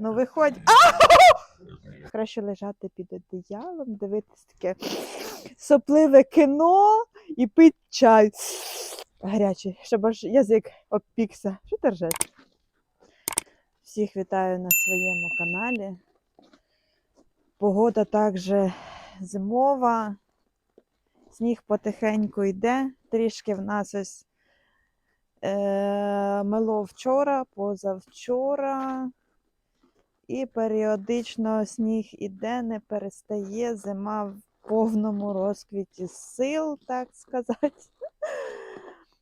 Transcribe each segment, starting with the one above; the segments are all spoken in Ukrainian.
Ну виходь. Краще лежати під одіялом, дивитись таке сопливе кіно і пити чай. Гарячий, щоб аж язик обпікся. Що ти ржеш? Всіх вітаю на своєму каналі. Погода також зимова. Сніг потихеньку йде. Трішки в нас ось е, мело вчора, позавчора. І періодично сніг іде, не перестає, зима в повному розквіті сил, так сказати.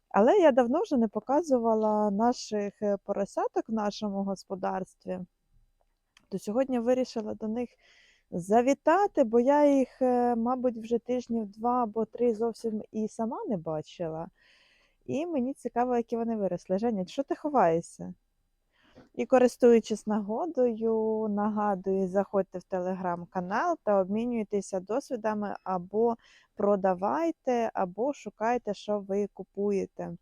Але я давно вже не показувала наших е, поросяток в нашому господарстві. То сьогодні вирішила до них завітати, бо я їх, е, мабуть, вже тижнів два або три зовсім і сама не бачила. І мені цікаво, які вони виросли. Женя, що ти ховаєшся? І користуючись нагодою, нагадую, заходьте в телеграм-канал та обмінюйтеся досвідами або продавайте, або шукайте, що ви купуєте.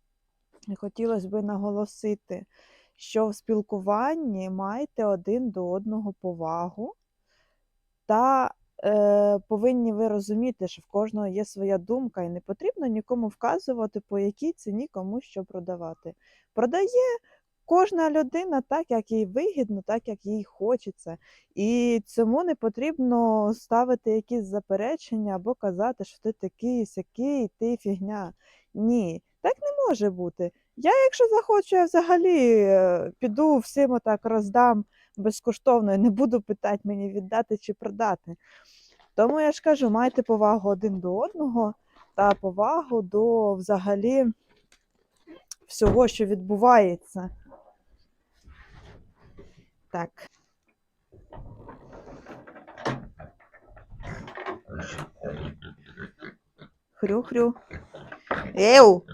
Хотілося б наголосити, що в спілкуванні майте один до одного повагу, та е, повинні ви розуміти, що в кожного є своя думка, і не потрібно нікому вказувати, по якій ціні кому що продавати. Продає кожна людина так, як їй вигідно, так, як їй хочеться. І цьому не потрібно ставити якісь заперечення або казати, що ти такий, сякий, ти фігня. Ні, так не може бути. Я, якщо захочу, я взагалі е, піду всім отак роздам безкоштовно і не буду питати мені віддати чи продати. Тому я ж кажу, майте повагу один до одного та повагу до взагалі всього, що відбувається. Так. Хрю-хрю. Еу!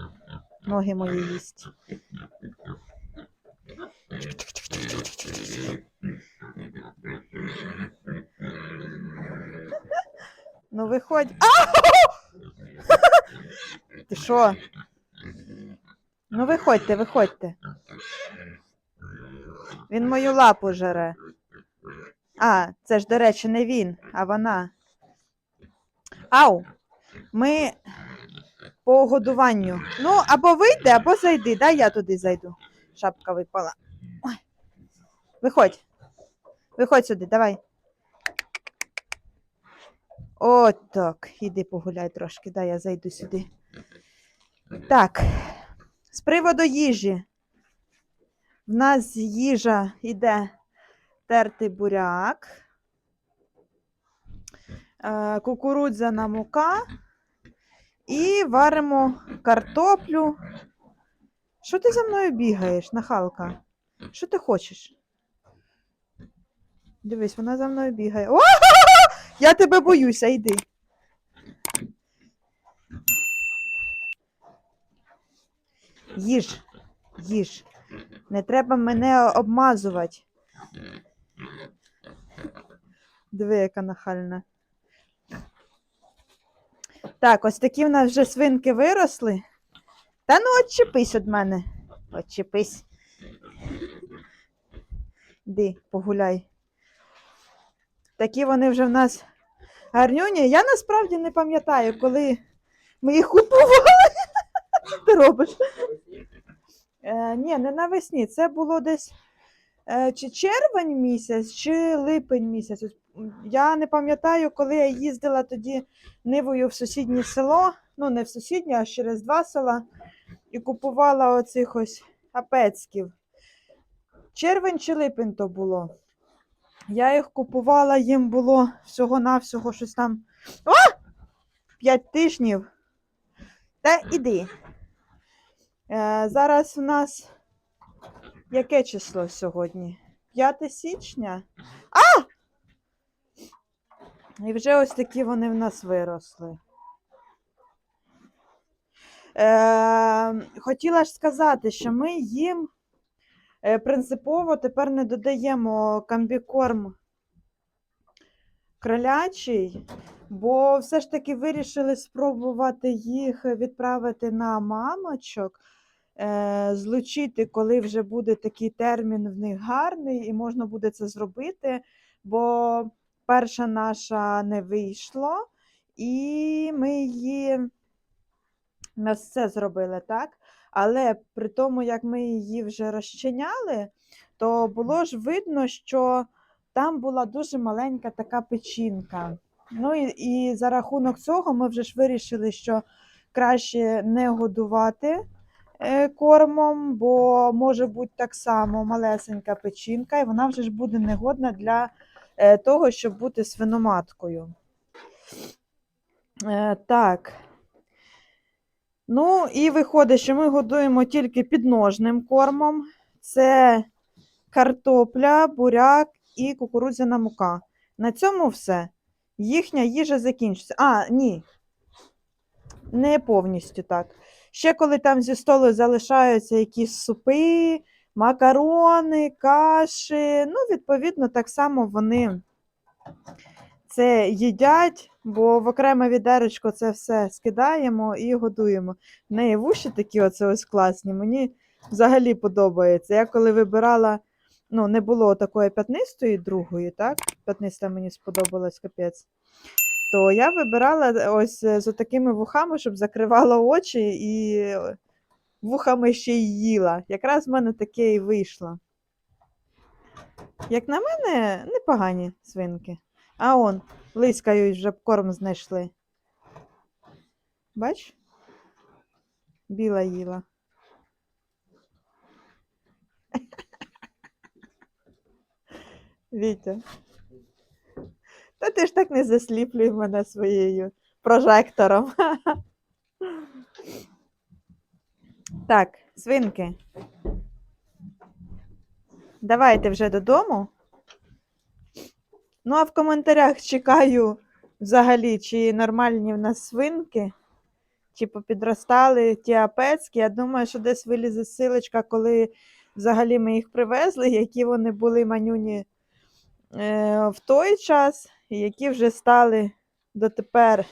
Ноги мої їсть. Ну виходь. Ти що? Ну виходьте, виходьте. Він мою лапу жере. А, це ж, до речі, не він, а вона. Ау! Ми по годуванню. Ну, або вийди, або зайди. Дай я туди зайду. Шапка випала. Ой. Виходь. Виходь сюди, давай. От так. Іди погуляй трошки, дай я зайду сюди. Так. З приводу їжі. В нас їжа йде тертий буряк, е, кукурудзяна мука і варимо картоплю. Що ти за мною бігаєш, нахалка? Що ти хочеш? Дивись, вона за мною бігає. О! Я тебе боюся, йди. Їж, їж. Не треба мене обмазувати. Диви, яка нахальна. Так, ось такі в нас вже свинки виросли. Та ну отчепись від мене. Отчепись. Іди, погуляй. Такі вони вже в нас гарнюні. Я насправді не пам'ятаю, коли ми їх купували. Що ти робиш? Е, ні, не навесні. Це було десь е, чи червень місяць, чи липень місяць. Я не пам'ятаю, коли я їздила тоді нивою в сусіднє село, ну не в сусіднє, а через два села, і купувала оцих ось апецьків. Червень чи липень то було. Я їх купувала, їм було всього-навсього щось там. О! П'ять тижнів. Та іди. Е, зараз у нас яке число сьогодні? 5 січня. А! І вже ось такі вони в нас виросли. Е, хотіла ж сказати, що ми їм е, принципово тепер не додаємо комбікорм кролячий, бо все ж таки вирішили спробувати їх відправити на мамочок. е, злучити, коли вже буде такий термін в них гарний, і можна буде це зробити, бо перша наша не вийшло, і ми її ми все зробили, так? Але при тому, як ми її вже розчиняли, то було ж видно, що там була дуже маленька така печінка. Ну і, і за рахунок цього ми вже ж вирішили, що краще не годувати е, кормом, бо може бути так само малесенька печінка, і вона вже ж буде негодна для е, того, щоб бути свиноматкою. Е, так. Ну, і виходить, що ми годуємо тільки підножним кормом. Це картопля, буряк і кукурудзяна мука. На цьому все. Їхня їжа закінчиться. А, ні. Не повністю так. Ще коли там зі столу залишаються якісь супи, макарони, каші, ну, відповідно, так само вони це їдять, бо в окреме відеречко це все скидаємо і годуємо. В неї вуші такі оце ось класні. Мені взагалі подобається. Я коли вибирала, ну, не було такої п'ятнистої другої, так? П'ятниста мені сподобалась капець. То я вибирала ось е, з такими вухами, щоб закривала очі і е, вухами ще й їла. Якраз в мене таке і вийшло. Як на мене, непогані свинки. А он, лискають, вже корм знайшли. Бач? Біла їла. Вітя. Та ти ж так не засліплюй мене своєю прожектором. Так, свинки. Давайте вже додому. Ну, а в коментарях чекаю взагалі, чи нормальні в нас свинки, чи попідростали ті апецькі. Я думаю, що десь вилізе силочка, коли взагалі ми їх привезли, які вони були манюні в той час, які вже стали дотепер.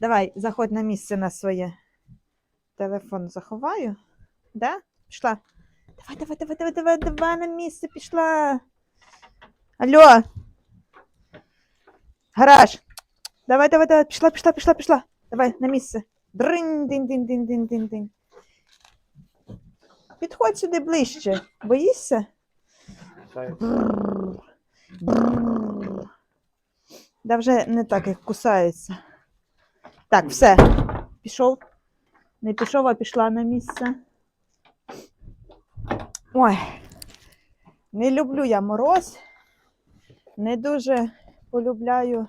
Давай, заходь на місце на своє. Телефон заховаю. Да? Пішла. Давай, давай, давай, давай, давай, давай на місце пішла. Алло. Гараж. Давай, давай, давай, пішла, пішла, пішла, пішла. Давай на місце. Дринь, динь, динь, динь, динь, динь, динь. Підходь сюди ближче. Боїшся? Бррр. Да вже не так, як кусається. Так, все. Пішов. Не пішов, а пішла на місце. Ой. Не люблю я мороз. Не дуже полюбляю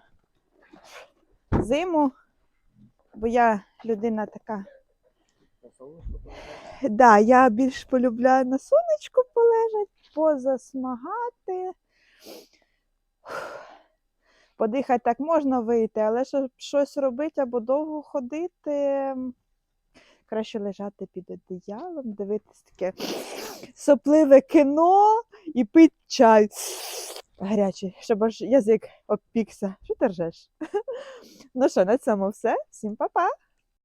зиму, бо я людина така. Да, я більш полюбляю на сонечку полежать, позасмагати. Подихати так можна вийти, але щоб щось робити або довго ходити, краще лежати під одіялом, дивитись таке сопливе кіно і пити чай гарячий, щоб аж язик обпікся. Що ти ржеш? Ну що, на цьому все. Всім па-па!